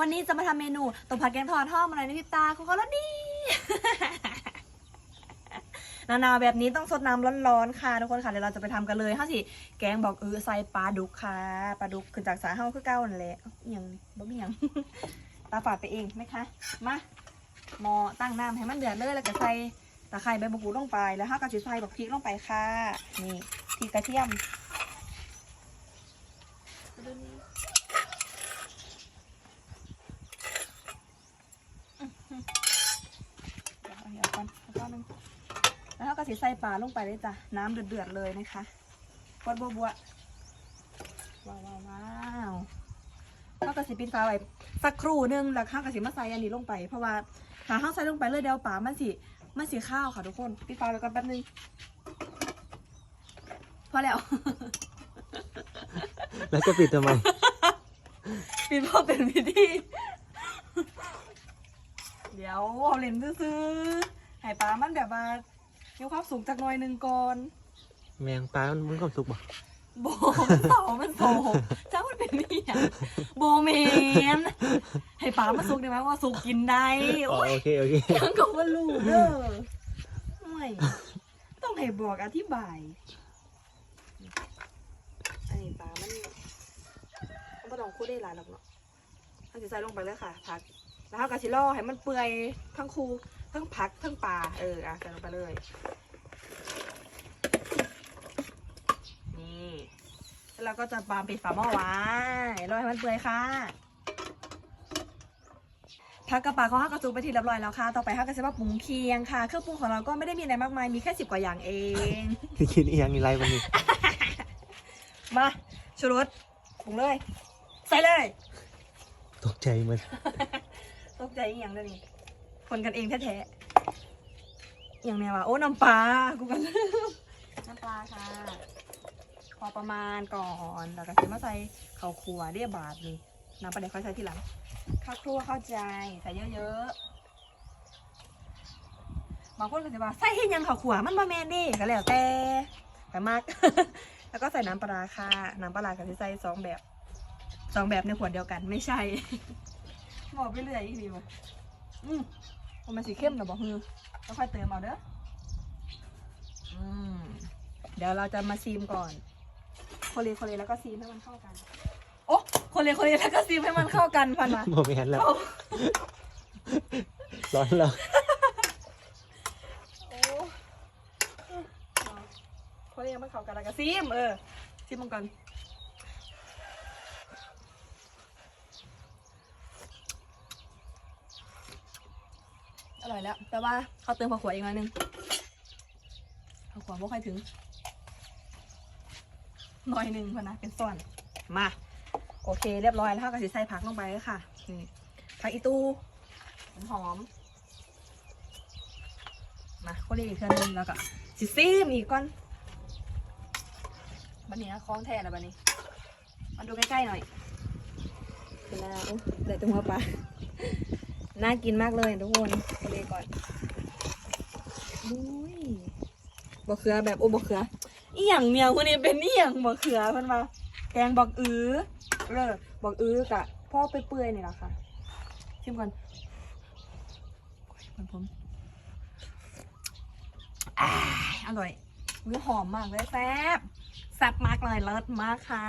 วันนี้จะมาทำเมนูต้มผัดแกงทอดทอดอะไรในพริบตาคุณก็แล้วดีหนาวๆแบบนี้ต้องสดน้ำร้อนๆค่ะทุกคนค่ะเดี๋ยวเราจะไปทำกันเลยห้าสิแกงบอกเออใส่ปลาดุกค่ะปลาดุกขึ้นจากสายเฮาคือเก้านั่นแหละเอ้าอิหยังบ่มีหยังตาฝาดไปเองไหมคะมาหมอตั้งน้ำให้มันเดือดเลยแล้วก็ใส่ตะไคร้ใบมะกรูดลงไปแล้วห้าก็จะใส่บักพริกลงไปค่ะนี่พริกกระเทียม เดี๋ยวเอาเดี๋ยวก่อนแล้วก็นึงแล้วเราก็สิใส่ปลาลงไปเลยจ้ะ น้ำเดือดๆเลยนะคะกดบัวบัวว้าวว้าวว้าวเราก็สิปิดฟ้าไว้สักครู่หนึงแล้วข้าวก็สิมาใส่อันนี้ลงไป เพราะว่าถ้าข้าวใส่ลงไปเลยเดี๋ยวปลามันสิมันสิข้าวค่ะทุกคนปิดฟ้าไว้ก่อนแป๊บนึงพอแล้ว แล้วจะปิดทำไม ปิดเพราะเป็นพิธีเดี๋ยวเอาเล่นซื้อๆให้ปลามันแบบว่า มีความสูงจากหน่อยหนึ่งก่อนแมงปลามันมันก็สุกบ่โบมันเสามันโผจ้ามันเป็นนี่อะโบเมนให้ปลามันสุกได้ไหมว่าสุกกินได้อ๋อโอ้ยโอเคโอเคยังก็ว่าลูกเด้อไม่ต้องให้บอกอธิบายอันนี้ปลามันมันก็ต้องคู่ได้หลายหรอกเนาะมันจะใส่ลงไปเลยค่ะผักแล้วเขากะชิล่อให้มันเปื่อยทั้งคู ทั้งผักทั้งปลาเอออะใส่ลงไปเลย นี่แล้วเราก็จะปาปิดฝาหม้อไว้รอให้มันเปื่อยค่ะผักกระปาเขาห้ากระจุกไปทีเรียบร้อยแล้วค่ะ ต่อไปห้ากระจะมาปรุงเคียงค่ะ เครื่องปรุงของเราก็ไม่ได้มีอะไรมากมาย มีแค่สิบกว่าอย่างเองที่กินอีหยังนี่ไรวันนี้ มาชูรสปรุงเลย ใส่เลย ตกใจมัน ตกใจอีหยังเลยนี่ คนกันเองแท้ๆอหย่างเนี้ยวะโอ้น้ำปลา กูกันลืมน้ำปลาค่ะ พอประมาณก่อนแล้วก็ใส่มาใส่ข้าวครัวเรียบบาทนี่น้ำปลาเดี๋ยวค่อยใส่ทีหลัง ข้าวครัวเข้าใจใส่เยอะๆ บางคนก็จะว่าใส่ให้ยังข้าวครัวมันบ่แมนเดิก็แล้วแต่แต่มาก แล้วก็ใส่น้ำปลาร้าค่ะ น้ำปลาร้ากับที่ใส่สองแบบสองแบบในขวดเดียวกันไม่ใช่บอกไปเรื่อยอีกทีวะ อืมมันสีเข้มนะบอกฮือแล้วค่อยเติมเอาเด้ออืมเดี๋ยวเราจะมาซีมก่อนโคเลโคเลแล้วก็ซีมให้มันเข้ากัน โอ้โคเลโคเลแล้วก็ซีมให้มันเข้ากันพันนะบ่แม่นแล้ว ร้อนแล้วโอ้โคเลยังไม่เข้ากันแล้วก็ซีมเออซีมมันก่อน อร่อยแล้ว แต่ว่าเขาเติมผักขวอีกหน่อยนึงผักขวไม่ค่อยถึงหน่อยหนึ่งพอนะเป็นส่วนมา โอเค เรียบร้อยแล้วก็สิใส่ผักลงไปเลยค่ะนี่ผักอีตู้หอมๆมาคนเรียอีกเทื่อนึงแล้วก็สิซีมอีกก่อนบันนี้คล้องแท้แล้วบันนี้มาดูใกล้ๆหน่อยเป็นแล้วโอ้เดี๋ยวจะหัวปลา น่ากินมากเลยทุกคนไปเลก่อนอุ้ยบะเขือแบบโอ้บะเขืออีหยังเนี่ยคนนี้เป็นอีหยังบะเขือเพิ่นมาแกงบอกอื้อเลิกบอกอื้อกะพ่อไปเปื่อยๆนี่แหละค่ะชิมก่อนมันผมอร่อยอุ้ยหอมมากเลยแซ่บแซ่บมากเลยเลิศมากค่ะ